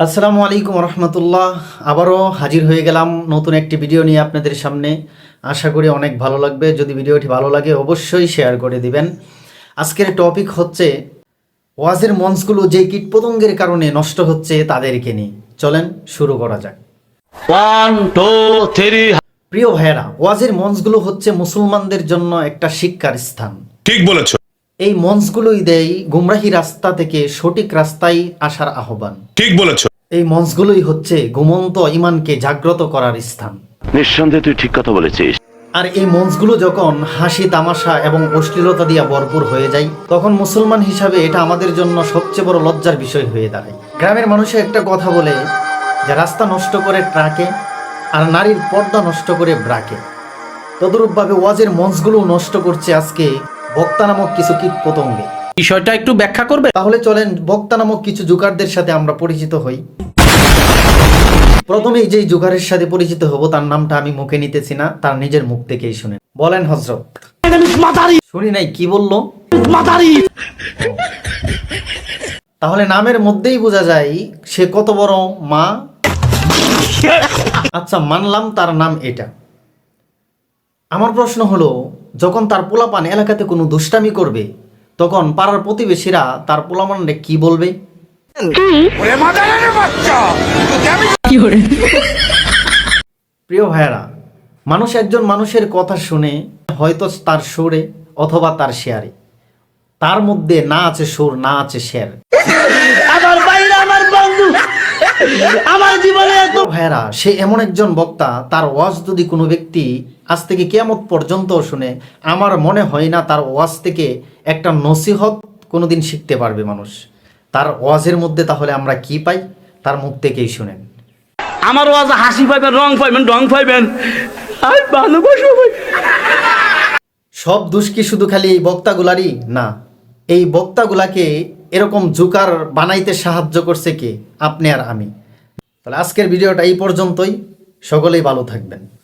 আসসালামু আলাইকুম রহমতুল্লাহ। আবারও হাজির হয়ে গেলাম নতুন একটি ভিডিও নিয়ে আপনাদের সামনে। আশা করি অনেক ভালো লাগবে। যদি ভিডিওটি ভালো লাগে অবশ্যই শেয়ার করে দিবেন। আজকের টপিক হচ্ছে ওয়াজের মঞ্চগুলো যে কীটপতঙ্গের কারণে নষ্ট হচ্ছে তাদেরকে নিয়ে। চলেন শুরু করা যাক। ওয়ান টু থ্রি প্রিয় ভাইয়েরা ওয়াজের মঞ্চগুলো হচ্ছে মুসলমানদের জন্য একটা শিক্ষার স্থান। ঠিক বলেছ। এই মঞ্চগুলোই দেয় গুমরাহি রাস্তা থেকে সঠিক রাস্তায় আসার আহ্বান। ঠিক বলেছ। এই মঞ্চগুলোই হচ্ছে ঘুমন্ত ইমানকে জাগ্রত করার স্থান। নিঃসন্দেহে তুই ঠিক কথা বলেছিস। আর এই মঞ্চগুলো যখন হাসি তামাশা এবং অশ্লীলতা দিয়ে ভরপুর হয়ে যায় তখন মুসলমান হিসাবে এটা আমাদের জন্য সবচেয়ে বড় লজ্জার বিষয় হয়ে দাঁড়ায়। গ্রামের মানুষে একটা কথা বলে যে রাস্তা নষ্ট করে ট্রাকে আর নারীর পর্দা নষ্ট করে ব্রাকে। তদরূপভাবে ওয়াজের মঞ্চগুলো নষ্ট করছে আজকে বক্তা নামক কিছু কীট পতঙ্গে বিষয়টা একটু ব্যাখ্যা করবে? তাহলে চলেন, বক্তা নামক কিছু জুকারদের সাথে আমরা পরিচিত হই। প্রথমেই যেই জুকারের সাথে পরিচিত হব, তার নামটা আমি মুখে নিতেছি না, তার নিজের মুখ থেকেই শুনেন। বলেন হজরত। শুনি নাই, কি বলল? তাহলে নামের মধ্যেই বোঝা যায়, সে কত বড় মা? আচ্ছা মানলাম তার নাম এটা। আমার প্রশ্ন হলো, যখন তার পোলাপান এলাকাতে কোনো দুষ্টামি করবে তখন পাড়ার প্রতিবেশীরা তার পোলাপানরে কি বলবে? প্রিয় ভাইয়েরা মানুষ একজন মানুষের কথা শুনে হয়তো তার সুরে অথবা তার শেয়ারে। তার মধ্যে না আছে সুর না আছে শেয়ার আমার বাইরে আমার বন্ধু আমার জীবনে এত ভাইয়েরা সে এমন একজন বক্তা তার ওয়াজ যদি কোনো ব্যক্তি আজ থেকে কেয়ামত পর্যন্ত শুনে আমার মনে হয় না তার ওয়াজ থেকে একটা নসিহত কোনোদিন শিখতে পারবে মানুষ। তার ওয়াজের মধ্যে তাহলে আমরা কি পাই? তার মুখ থেকেই শুনেন। আমার ওয়াজ হাসি পাইবেন রং পাইবেন রং পাইবেন। আর ভালোবাসো ভাই। সব দোষ কি শুধু খালি এই বক্তাগুলারই? না। এই বক্তাগুলাকে এরকম জুকার বানাইতে সাহায্য করছে কে? আপনি আর আমি। তাহলে আজকের ভিডিওটা এই পর্যন্তই। সকলেই ভালো থাকবেন।